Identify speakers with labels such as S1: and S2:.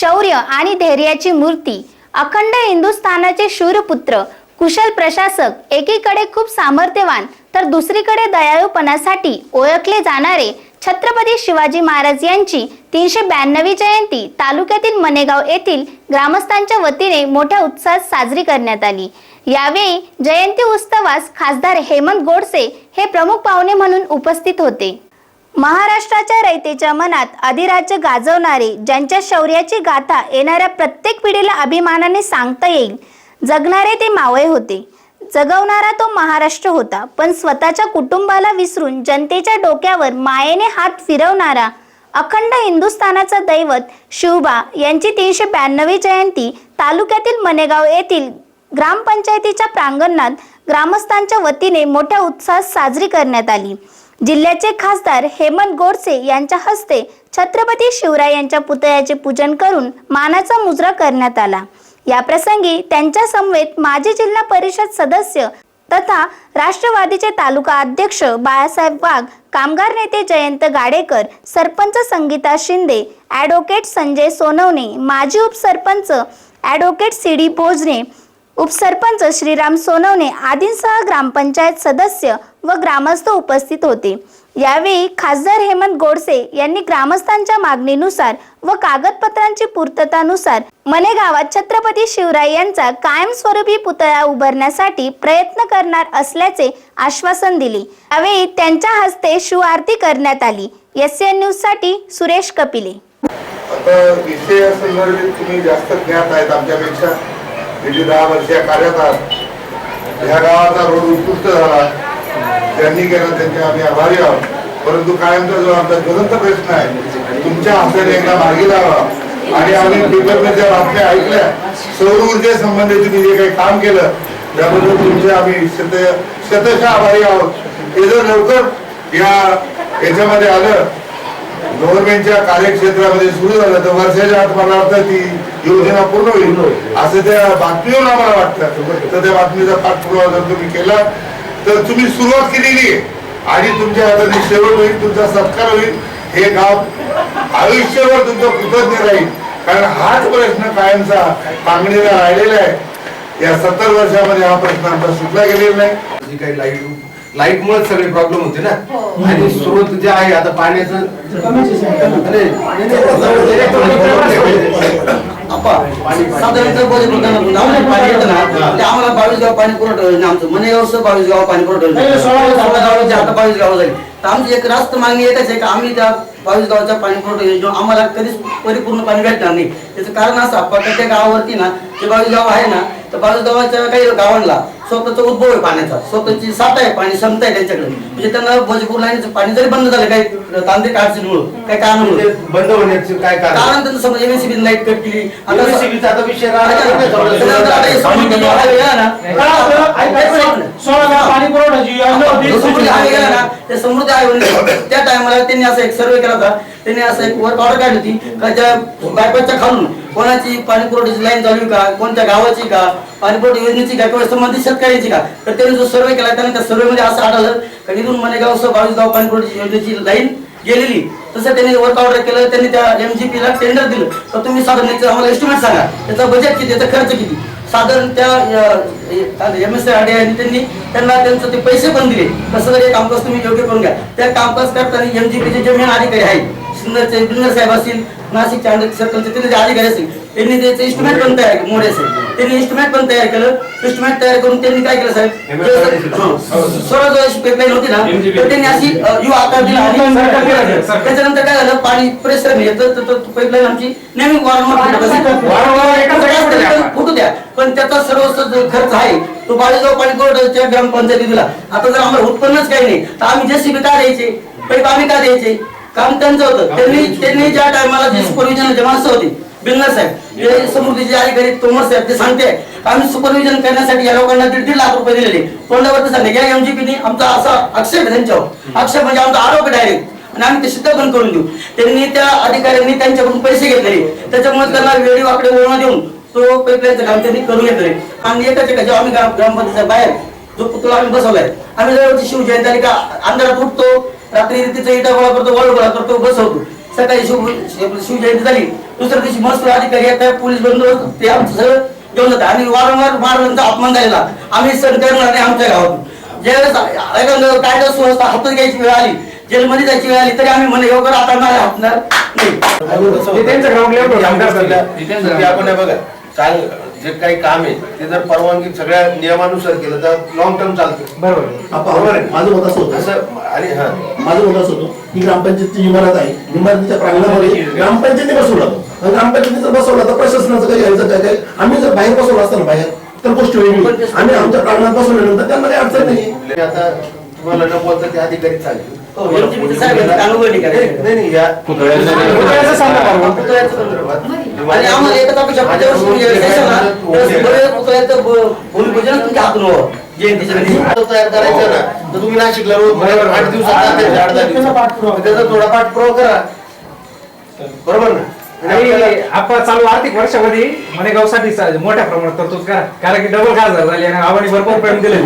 S1: शौर्य आणि धैर्याची मूर्ती. अखंड हिंदुस्थानाचे शूरपुत्र कुशल प्रशासक एकीकडे खूप सामर्थ्यवान तर दुसरीकडे दयाळूपणासाठी ओळखले जाणारे छत्रपती शिवाजी महाराज यांची तीनशे ब्याण्णवी जयंती तालुक्यातील मनेगाव येथील ग्रामस्थांच्या वतीने मोठ्या उत्साहात साजरी करण्यात आली. यावेळी जयंती उत्सवास खासदार हेमंत गोडसे हे प्रमुख पाहुणे म्हणून उपस्थित होते. महाराष्ट्राच्या रयतेच्या मनात अधिराज्य गाजवणारे ज्यांच्या शौर्याची गाथा येणाऱ्या प्रत्येक पिढीला अभिमानाने सांगता येईल जगणारे ते मावळे होते. जगवणारा तो महाराष्ट्र होता पण स्वतःच्या कुटुंबाला विसरून जनतेच्या डोक्यावर मायेने हात फिरवणारा अखंड हिंदुस्थानाचा दैवत शिवबा यांची तीनशे ब्याण्णवी जयंती तालुक्यातील मनेगाव येथील ग्रामपंचायतीच्या प्रांगणात ग्रामस्थांच्या वतीने मोठ्या उत्साहात साजरी करण्यात आली. जिल्ह्याचे खासदार हेमंत गोडसे यांच्या हस्ते छत्रपती शिवराय यांच्या पुतळ्याचे पूजन करून मानाचा मुजरा करण्यात आला. या प्रसंगी त्यांच्या समवेत माजी जिल्हा परिषद सदस्य तथा राष्ट्रवादीचे तालुका अध्यक्ष बाळासाहेब वाघ कामगार नेते जयंत गाडेकर सरपंच संगीता शिंदे ॲडव्होकेट संजय सोनवणे माजी उपसरपंच ॲडव्होकेट सी डी भोजने उपसरपंच श्रीराम सोनवणे आदींसह ग्रामपंचायत सदस्य व ग्रामस्थ उपस्थित होते. यावेळी खासदार हेमंत गोडसे यांनी ग्रामस्थांच्या मागणीनुसार व कागदपत्रांची पूर्ततानुसार मनेगावात छत्रपती शिवराय यांचा कायमस्वरूपी पुतळा उभारण्यासाठी प्रयत्न करणार असल्याचे आश्वासन दिले. यावेळी त्यांच्या हस्ते शिवआरती करण्यात आली. एस एन न्यूजसाठी सुरेश कपिले.
S2: आता तुम्ही जास्त ज्ञात आहेत आमच्यापेक्षा. गेली दहा वर्ष कार्यकाळ ह्या गावाचा रोड उत्कृष्ट झाला. ज्यांनी केला त्यांचे आम्ही आभारी आहोत. परंतु कायमचा जो आमचा ज्वलंत प्रश्न आहे तुमच्या हाताने एकदा मागे लावा. आणि आम्ही पेपरमधल्या बातम्या ऐकल्या. सौर ऊर्जेसंबंधी तुम्ही जे काही काम केलं त्याबद्दल तुमचे आम्ही शत शतशः आभारी आहोत. हे जर लवकर या याच्यामध्ये आलं गव्हर्नमेंटच्या कार्यक्षेत्रामध्ये सुरू झालं तर वर्षाच्या आत मला वाटतं ती योजना पूर्ण होईल. असं त्या बातमीवर आम्हाला वाटतं. तर त्या बातमीचा पाठपुरावा जर तुम्ही केला तर तुम्ही सुरुवात केलेली आहे आणि तुमच्या हाताने शेवट होईल तुमचा सत्कार होईल हे गाव आयुष्यभर तुमचं कृतज्ञ राहील कारण हाच प्रश्न कायमचा मागणीला राहिलेला आहे या सत्तर वर्षामध्ये हा प्रश्न आमचा सुटला गेलेला नाही
S3: जी काही लाइट लाइट मुळे सगळे प्रॉब्लेम होते ना आणि स्रोत जे आहे आता पाण्याचं
S4: साधारणतः बरेच लोकांना गावाला पाणी येतं ना. ते आम्हाला बावीस गाव पाणी पुरवठा योजना आमचं. मने गावचं बावीस गाव पाणी पुरवठा योजना आता बावीस गाव झाली. तर आमची एक रास्त मागणी एकच आहे की आम्ही त्या बावीस गावाच्या पाणी पुरवठा योजना आम्हाला कधीच परिपूर्ण पाणी भेटणार नाही. त्याचं कारण असं अप्पा का त्या गावावरती ना जे बावीस गाव आहे ना तर बावीस गावाच्या काही गावांना स्वतःचा उद्भव आहे पाण्याचा. स्वतःची साठा आहे पाणी क्षमता आहे त्यांच्याकडे. म्हणजे त्यांना भोजपूर लाईनचं पाणी जरी बंद झालं काही तांत्रिक अडचणीमुळं काही कारणामुळे.
S3: ते बंद होण्याचे काय कारण?
S4: कारण त्यांचं समजा एमएससीबी लाइट कट केली. हे समृद्धी आहे त्या टायमाला त्यांनी असं एक सर्वे केला होता. त्यांनी असं एक वर्क ऑर्डर काढली होती. का ज्या बायपासच्या खालून कोणाची पाणी पुरवठ्याची लाईन चालू का? कोणत्या गावाची का? पाणी पुरवठा योजनेची का किंवा संबंधित मदत करायची का? तर त्यांनी जो सर्वे केला त्याने त्या सर्वेमध्ये असं आढळलं का इथून मनेगाव सह बावीस गाव पाणी योजनेची लाईन गेलेली. तसं त्यांनी वर्क ऑर्डर केलं त्यांनी त्या एम जी पीला टेंडर दिलं. तर तुम्ही साधारण आम्हाला एस्टिमेट सांगा. त्याचा बजेट किती त्याचा खर्च किती? साधारण त्या एम एस आणि त्यांनी त्यांना त्यांचं ते पैसे पण दिले. कसं तरी हे कामकाज तुम्ही योग्य करून घ्या. त्या कामकाज करताना एम जी पीचे जे मेन अधिकारी आहेत सिन्नरचे बिन्नर साहेब असतील नाशिकचे आंध्र सर्कलचे तिथे जे अधिकारी असतील त्यांनी त्याचं इस्टिमेट पण तयार केलं मोडे साहेब. त्यांनी इस्टिमेट पण तयार केलं. इस्टिमेट तयार करून त्यांनी काय केलं साहेब? सरळ जो पाईपलाईन होती ना तर त्यांनी अशी अ, यू आकार दिला आणि त्याच्यानंतर काय झालं पाणी प्रेशर येतं तर पाईपलाईन आमची नेहमी वारंवार. फुटू द्या. पण त्याचा सर्वस्व जो खर्च आहे तो बाळेगाव पाणी पुरवठ्याच्या ग्रामपंचायती दिला. आता जर आम्हाला उत्पन्नच काही नाही तर आम्ही जेसीबी का द्यायचे? पैप आम्ही का द्यायचे? काम त्यांचं होतं. त्यांनी त्यांनी ज्या टायमाला जे सुपरविजन जे माणसं होती. बिल्डर साहेब जे समृद्धीचे अधिकारी तोमर साहेब ते सांगते आम्ही सुपरविजन करण्यासाठी या लोकांना दीड दीड लाख रुपये दिलेले. तोंडावरती सांगते या एमजीपीने आमचा असा आक्षेप त्यांच्यावर. आक्षेप म्हणजे आमचा आरोप डायरेक्ट आणि आम्ही ते सिद्ध पण करून देऊ. त्यांनी त्या अधिकाऱ्यांनी त्यांच्याकडून पैसे घेतलेले. त्याच्यामुळे त्यांना वेळी वाकडे वळण देऊन तो पाईपलाईनचं काम त्यांनी करून घेतले आणि एकाच एका जेव्हा आम्ही ग्राम ग्रामपंचायतीच्या बाहेर जो पुतळा आम्ही बसवलाय. आम्ही दरवर्षी शिवजयंती आली का अंधारात उठतो रात्री तिचा इटा गोळा करतो वळ गोळा करतो बसवतो. सकाळी शिव शिव- शिवजयंती झाली. दुसऱ्या दिवशी महसूल अधिकारी येतात पोलीस बंदोबस्त ते आमचं सगळं घेऊन जातात. आणि वारंवार महाराजांचा अपमान झालेला. आम्ही सण करणार नाही आमच्या गावातून. ज्यावेळेस कायदा सुव्यवस्था हातात घ्यायची वेळ आली जेलमध्ये जायची वेळ आली तरी आम्ही म्हणे योग्य आता नाही हातणार नाही.
S3: आपण हे बघा. चांग जे काही काम आहे ते जर परवानगी सगळ्या नियमानुसार केलं तर लॉंग टर्म चालतं.
S5: बरोबर. आहे.
S3: बरोबर आहे.
S6: माझं मत असं होतं.
S3: असं आणि हा.
S6: माझं मत असं होतं की ग्रामपंचायतची इमारत आहे इमारतीच्या प्रांगणामध्ये ग्रामपंचायतीने बसवला. तो ग्रामपंचायतीने जर बसवला तर प्रशासनाचं काही यायचं काय काय आम्ही जर बाहेर बसवलं असतं ना बाहेर तर गोष्ट वेगळी. आम्ही आमच्या प्रांगणात बसवल्यानंतर त्यांना काही अडचण नाही.
S3: आता तुम्हाला न बोलता ते अधिकारी चालले नाही नाही या
S5: पुतळ्याचं सांगा बरोबर.
S4: पुतळ्याचं संदर्भात. आणि आम्हाला एकच अपेक्षा पुढच्या वर्षी सेशनला, त्यावेळेस बरेच पुतळ्याचं ब- भूमिपूजन तुमच्या हातून व्हावं. जयंतीच्या वेळी.
S3: आता तयार करायचं ना तर तुम्ही नाशिकला रोज बरोबर आठ दिवसात जाते, आठ दहा दिवसात. त्याचा थोडा पाठपुरावा करा बरोबर ना आणि आपल्याला-
S5: आणि आपण चालू आर्थिक वर्षामध्ये मनेगावसाठी सा- मोठ्या प्रमाणात तरतूद करा कारण की डबल खासदार झाली आणि आव्हाने भरपूर प्रेम दिले